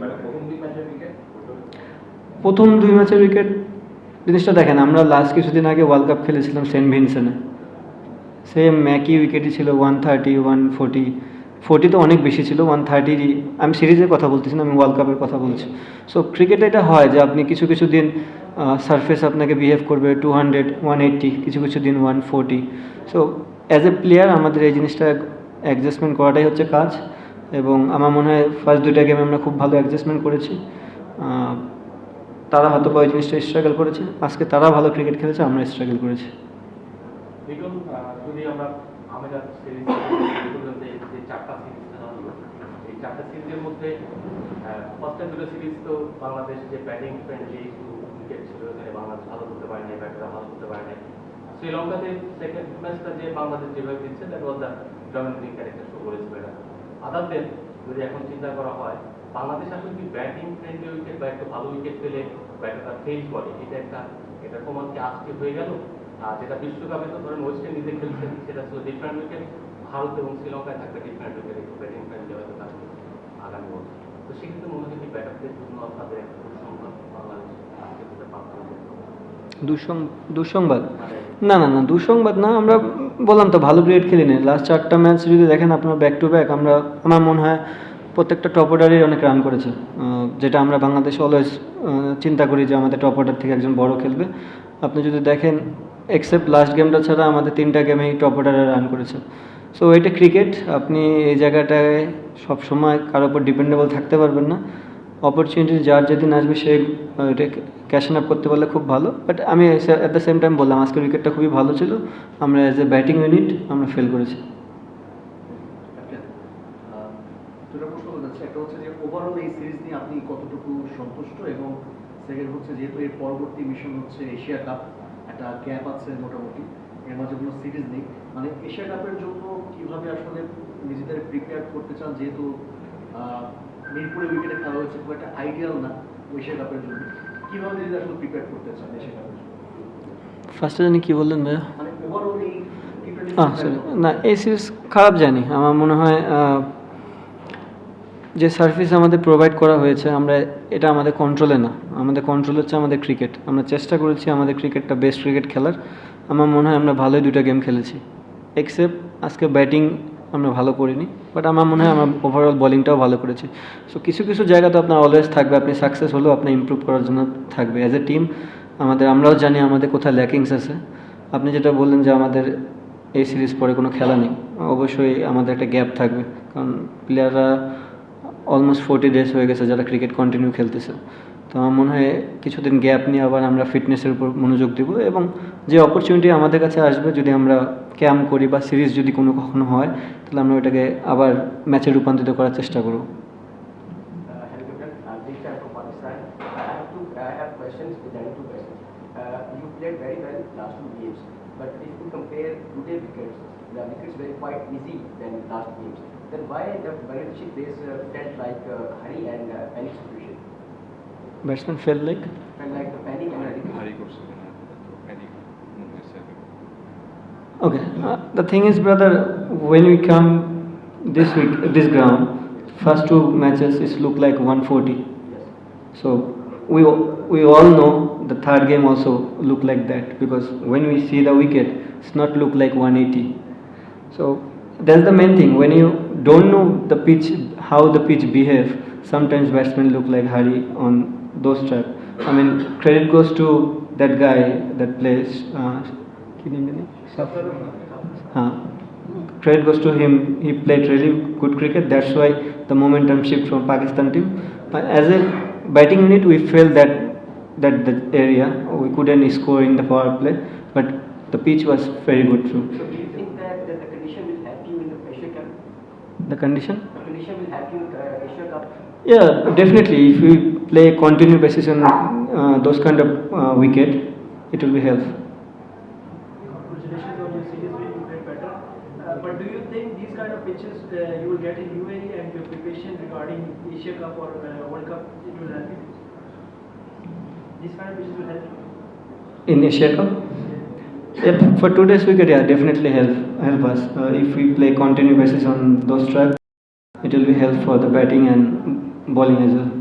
মানে প্রথম দুই ম্যাচের উইকেট জিনিসটা দেখেন, আমরা লাস্ট কিছুদিন আগে ওয়ার্ল্ড কাপ খেলেছিলাম সেন্ট ভিনসেনে সেম ম্যাকি উইকেটই ছিল one thirty one forty forty তো অনেক বেশি ছিল ওয়ান থার্টি আমি সিরিজের কথা বলতেছি না, আমি ওয়ার্ল্ড কাপের কথা বলছি। সো ক্রিকেটে এটা হয় যে আপনি কিছু কিছু দিন সারফেস আপনাকে বিহেভ করবে টু হান্ড্রেড ওয়ান এইট্টি কিছু কিছু দিন one forty so as a player আমাদের এই জিনিসটা অ্যাডজাস্টমেন্ট করাটাই হচ্ছে কাজ। এবং আমার মনে হয় ফার্স্ট দুইটা গেমে আমরা খুব ভালো অ্যাডজাস্টমেন্ট করেছি। তারা হয়তো বা ওই জিনিসটা স্ট্রাগল করেছে। আজকে তারা ভালো ক্রিকেট খেলেছে, আমরা স্ট্রাগল করেছি। চারটা মধ্যে ফার্স্ট দুটো সিরিজ তো বাংলাদেশ যে ছিল বাংলাদেশ ভালো করতে পারেনি ভালো করতে পারেনি শ্রীলঙ্কাতে সেকেন্ড ম্যাচটা যে বাংলাদেশ যেভাবে দিচ্ছে that was the dominating character show করেছিল এটা আদার দেন। যদি এখন চিন্তা করা হয় বাংলাদেশ আসলে কি ব্যাটিং ফ্রেন্ডলি উইকেট বা একটু ভালো উইকেট পেলে ফেল করে? এটা একটা এটা প্রমাণ কি আজকে হয়ে গেল? আর যেটা বিশ্বকাপে তো ধরেন ওয়েস্ট ইন্ডিজে খেলছেন সেটা ছিল ডিফারেন্ট উইকেট ভারত এবং শ্রীলঙ্কায় থাকবে ডিফারেন্ট উইকেট একটু ব্যাটিং ফ্রেন্ডলি হয়তো থাকবে আগামী বছর। তো সেক্ষেত্রে মনে হয় কি ব্যাটারদের জন্য আপনাদের একটা দুঃসংবাদ বাংলাদেশ আজকে দুঃসংবাদ? না না না দুঃসংবাদ না আমরা বললাম তো, ভালো ক্রিকেট খেলি না। লাস্ট চারটা ম্যাচ যদি দেখেন আপনার ব্যাক টু ব্যাক আমরা, আমার মনে হয় প্রত্যেকটা টপ অর্ডারই অনেক রান করেছে। যেটা আমরা বাংলাদেশে অলওয়েজ চিন্তা করি যে আমাদের টপ অর্ডার থেকে একজন বড় খেলবে। আপনি যদি দেখেন এক্সেপ্ট লাস্ট গেমটা ছাড়া আমাদের তিনটা গেমেই টপ অর্ডারে রান করেছে। সো এটা ক্রিকেট আপনি এই জায়গাটায় সবসময় কারোর উপর ডিপেন্ডেবল থাকতে পারবেন না। অপরচুনিটি যার যেদিন আসবে সে ক্যাশন আপ করতে পারলে খুব ভালো। বাট আমি অ্যাট দ্য সেম টাইম বললাম, আজকের উইকেটটা খুবই ভালো ছিল। আমরা অ্যাজ এ ব্যাটিং ইউনিট আমরা ফেল করেছি। চাচ্ছি। একটা হচ্ছে যে ওভারঅল এই সিরিজ নিয়ে আপনি কতটুকু সন্তুষ্ট? এবং সেকেন্ড হচ্ছে যেহেতু এর পরবর্তী মিশন হচ্ছে এশিয়া কাপ, একটা আছে মোটামুটি, এর কোনো সিরিজ নেই। মানে এশিয়া কাপের জন্য কীভাবে আসলে নিজেদের প্রিপেয়ার করতে চান? যেহেতু মিরপুরে উইকেটে খেলা হয়েছে খুব একটা আইডিয়াল না এশিয়া কাপের জন্য। কীভাবে নিজেদের আসলে প্রিপেয়ার করতে চান এশিয়া কাপের জন্য? ফার্স্টে জানি কী বললেন ভাইয়া? মানে না এই সিরিজ খারাপ জানি। আমার মনে হয় যে সার্ভিস আমাদের প্রোভাইড করা হয়েছে আমরা এটা আমাদের কন্ট্রোলে না। আমাদের কন্ট্রোল হচ্ছে আমাদের ক্রিকেট আমরা চেষ্টা করেছি আমাদের ক্রিকেটটা বেস্ট ক্রিকেট খেলার। আমার মনে হয় আমরা ভালোই দুটো গেম খেলেছি। এক্সেপ্ট আজকে ব্যাটিং আমরা ভালো করিনি বাট আমার মনে হয় আমার ওভারঅল বোলিংটাও ভালো করেছি। সো কিছু কিছু জায়গা তো আপনার অলওয়েজ থাকবে, আপনি সাকসেস হলেও আপনি ইমপ্রুভ করার জন্য থাকবে। অ্যাজ এ টিম আমাদের, আমরাও জানি আমাদের কোথায় ল্যাকিংস আছে। আপনি যেটা বললেন যে আমাদের এই সিরিজ পরে কোনো খেলা নেই, অবশ্যই আমাদের একটা গ্যাপ থাকবে। কারণ প্লেয়াররা অলমোস্ট ফোর্টি ডেজ হয়ে গেছে যারা ক্রিকেট কন্টিনিউ খেলতেছে। তো আমার মনে হয় কিছুদিন গ্যাপ নিয়ে আবার আমরা ফিটনেসের উপর মনোযোগ দিব এবং যে অপরচুনিটি আমাদের কাছে আসবে, যদি আমরা ক্যাম্প করি বা সিরিজ যদি কোনো কখনো হয়, তাহলে আমরা ওটাকে আবার ম্যাচে রূপান্তরিত করার চেষ্টা করব। Batsman felt like Felt like the panic and hurry. ভারী করছে না প্যানিক মনে হয়েছে Okay, uh, the thing is, brother, when we come this week, this ground, first two matches is look like 140. Yes. So we we all know the third game also look like that because when we see the wicket, it's not look like 180. So that's the main thing. When you don't know the pitch, how the pitch behave, sometimes batsmen look like hurry on those type. I mean, credit goes to that guy that plays. Uh, credit goes to him. He played really good cricket. That's why the momentum shift from Pakistan team. But as a batting unit, we failed that that the area. We couldn't score in the power play, but the pitch was very good too. So do you think that, that the condition will help you in the Asia Cup? The condition? The condition will help you in the Asia Cup. Yeah, definitely. If we play continue basis on uh, those kind of uh, wicket, it will be helpful. Congratulations on your series win, you played better. Uh, but do you think these kind of pitches uh, you will get in UAE and your preparation regarding Asia Cup or uh, World Cup, it will help you? These kind of pitches will help you? in Asia Cup. For today's wicket, yeah, definitely help help us. Uh, if we play continue basis on those tracks, it will be help for the batting and bowling as well.